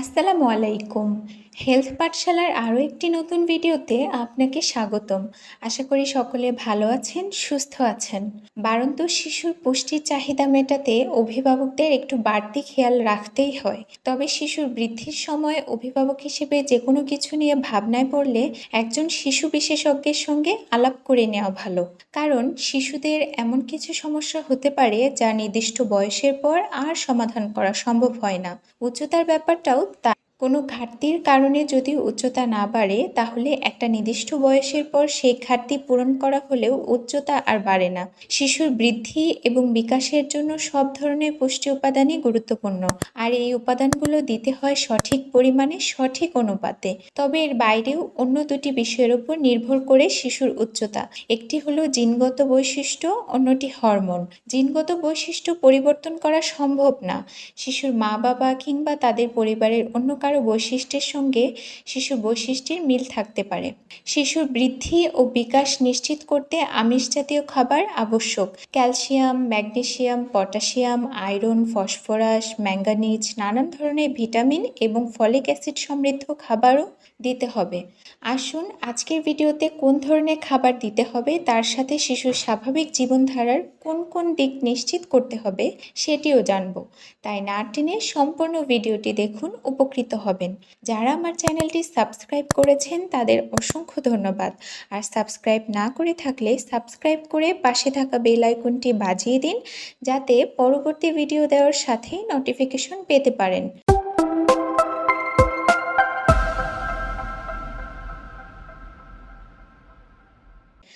আসসালামু আলাইকুম। হেলথ পাঠশালার আরও একটি নতুন ভিডিওতে আপনাকে স্বাগতম। আশা করি সকলে ভালো আছেন, সুস্থ আছেন। বারন্ত শিশুর পুষ্টির চাহিদা মেটাতে অভিভাবকদের একটু বাড়তি খেয়াল রাখতেই হয়। তবে শিশুর বৃদ্ধির সময় অভিভাবক হিসেবে যে কোনো কিছু নিয়ে ভাবনায় পড়লে একজন শিশু বিশেষজ্ঞের সঙ্গে আলাপ করে নেওয়া ভালো। কারণ শিশুদের এমন কিছু সমস্যা হতে পারে যা নির্দিষ্ট বয়সের পর আর সমাধান করা সম্ভব হয় না। উচ্চতার ব্যাপারটাও তা কোনো ঘাটতির কারণে যদি উচ্চতা না বাড়ে, তাহলে একটা নির্দিষ্ট বয়সের পর সেই ঘাটতি পূরণ করা হলেও উচ্চতা আর বাড়ে না। শিশুর বৃদ্ধি এবং বিকাশের জন্য সব ধরনের পুষ্টি উপাদানই গুরুত্বপূর্ণ। আর এই উপাদানগুলো দিতে হয় সঠিক পরিমাণে সঠিক অনুপাতে। তবে এর বাইরেও অন্য দুটি বিষয়ের উপর নির্ভর করে শিশুর উচ্চতা। একটি হলো জিনগত বৈশিষ্ট্য, অন্যটি হরমোন। জিনগত বৈশিষ্ট্য পরিবর্তন করা সম্ভব না। শিশুর মা বাবা কিংবা তাদের পরিবারের অন্য কারও বৈশিষ্ট্যের সঙ্গে শিশুর বৈশিষ্ট্যের মিল থাকতে পারে। শিশুর বৃদ্ধি ও বিকাশ নিশ্চিত করতে আমিষ জাতীয় খাবার আবশ্যক। Calcium, magnesium potassium iron, phosphorus, manganese, নানান ধরনের ভিটামিন এবং ফলিক অ্যাসিড সমৃদ্ধ খাবারও দিতে হবে। আসুন আজকের ভিডিওতে কোন ধরনের খাবার দিতে হবে, তার সাথে শিশুর স্বাভাবিক জীবনধারার কোন কোন দিক নিশ্চিত করতে হবে সেটিও জানব। তাই না সম্পূর্ণ ভিডিওটি দেখুন, উপকৃত হবেন। যারা আমার চ্যানেলটি সাবস্ক্রাইব করেছেন, তাদের অসংখ্য ধন্যবাদ। আর সাবস্ক্রাইব না করে থাকলে সাবস্ক্রাইব করে পাশে থাকা বেল আইকনটি বাজিয়ে দিন, যাতে পরবর্তী ভিডিও দেওয়ার সাথেই নোটিফিকেশন পেতে পারেন।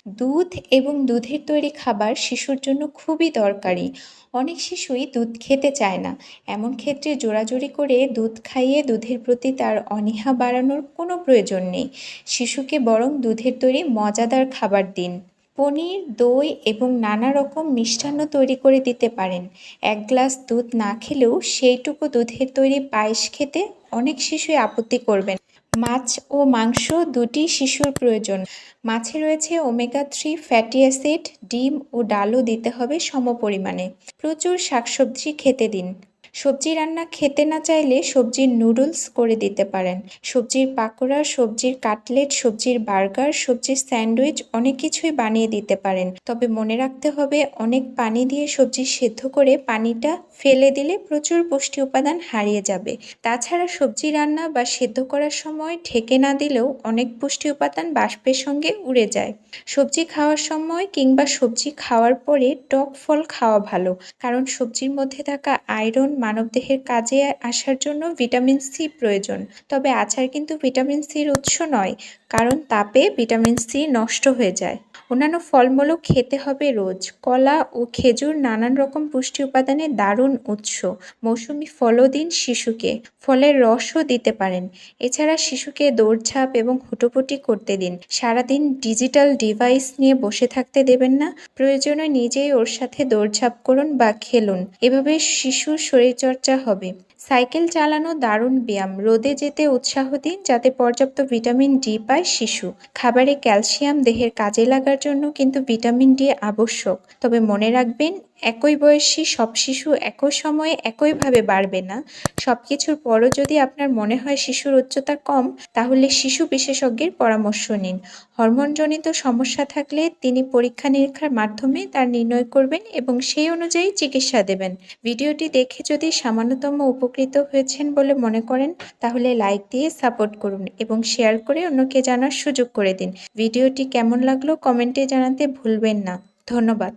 দুধ এবং দুধের তৈরি খাবার শিশুর জন্য খুবই দরকারি। অনেক শিশুই দুধ খেতে চায় না। এমন ক্ষেত্রে জোরাজুরি করে দুধ খাইয়ে দুধের প্রতি তার অনীহা বাড়ানোর কোনো প্রয়োজন নেই। শিশুকে বরং দুধের তৈরি মজাদার খাবার দিন। পনির, দই এবং নানা রকম মিষ্টান্ন তৈরি করে দিতে পারেন। এক গ্লাস দুধ না খেলেও সেইটুকু দুধের তৈরি পায়েস খেতে অনেক শিশুই আপত্তি করবেন। মাছ ও মাংস দুটি শিশুর প্রয়োজন। মাছে রয়েছে ওমেগা থ্রি ফ্যাটি অ্যাসিড, ডিম ও ডালও দিতে হবে সম পরিমাণে প্রচুর শাকসবজি খেতে দিন। সবজি রান্না খেতে না চাইলে সবজির নুডলস করে দিতে পারেন। সবজির পাকোড়া, সবজির কাটলেট, সবজির বার্গার, সবজির স্যান্ডউইচ অনেক কিছুই বানিয়ে দিতে পারেন। তবে মনে রাখতে হবে, অনেক পানি দিয়ে সবজি সেদ্ধ করে পানিটা ফেলে দিলে প্রচুর পুষ্টি উপাদান হারিয়ে যাবে। তাছাড়া সবজি রান্না বা সেদ্ধ করার সময় ঢেকে না দিলেও অনেক পুষ্টি উপাদান বাষ্পের সঙ্গে উড়ে যায়। সবজি খাওয়ার সময় কিংবা সবজি খাওয়ার পরে টক ফল খাওয়া ভালো, কারণ সবজির মধ্যে থাকা আয়রন মানবদেহের কাজে আসার জন্য ভিটামিন সি প্রয়োজন। তবে আচার কিন্তু ভিটামিন সির উৎস নয়। কারণ তাপে ভিটামিন সি নষ্ট হয়ে যায়। অন্যান্য ফলমূলও খেতে হবে রোজ। কলা ও খেজুর নানান রকম পুষ্টি উপাদানের দারুণ উৎস। মৌসুমি ফলও দিন শিশুকে। ফলের রসও দিতে পারেন। এছাড়া শিশুকে দৌড়ঝাঁপ এবং হুটোপুটি করতে দিন। সারাদিন ডিজিটাল ডিভাইস নিয়ে বসে থাকতে দেবেন না। প্রয়োজনে নিজেই ওর সাথে দৌড়ঝাঁপ করুন বা খেলুন। এভাবে শিশুর শরীরচর্চা হবে। সাইকেল চালানো দারুণ ব্যায়াম। রোদে যেতে উৎসাহ দিন যাতে পর্যাপ্ত ভিটামিন ডি পায় শিশু। খাবারে ক্যালসিয়াম দেহের কাজে লাগার জন্য কিন্তু ভিটামিন ডি আবশ্যক। তবে মনে রাখবেন একই বয়সী সব শিশু একই সময়ে একইভাবে বাড়বে না। সব কিছুর পরও যদি আপনার মনে হয় শিশুর উচ্চতা কম, তাহলে শিশু বিশেষজ্ঞের পরামর্শ নিন। হরমোনজনিত সমস্যা থাকলে তিনি পরীক্ষা নিরীক্ষার মাধ্যমে তার নির্ণয় করবেন এবং সেই অনুযায়ী চিকিৎসা দেবেন। ভিডিওটি দেখে যদি সামান্যতম উপকৃত হয়েছেন বলে মনে করেন, তাহলে লাইক দিয়ে সাপোর্ট করুন এবং শেয়ার করে অন্যকে জানার সুযোগ করে দিন। ভিডিওটি কেমন লাগল কমেন্টে জানাতে ভুলবেন না। ধন্যবাদ।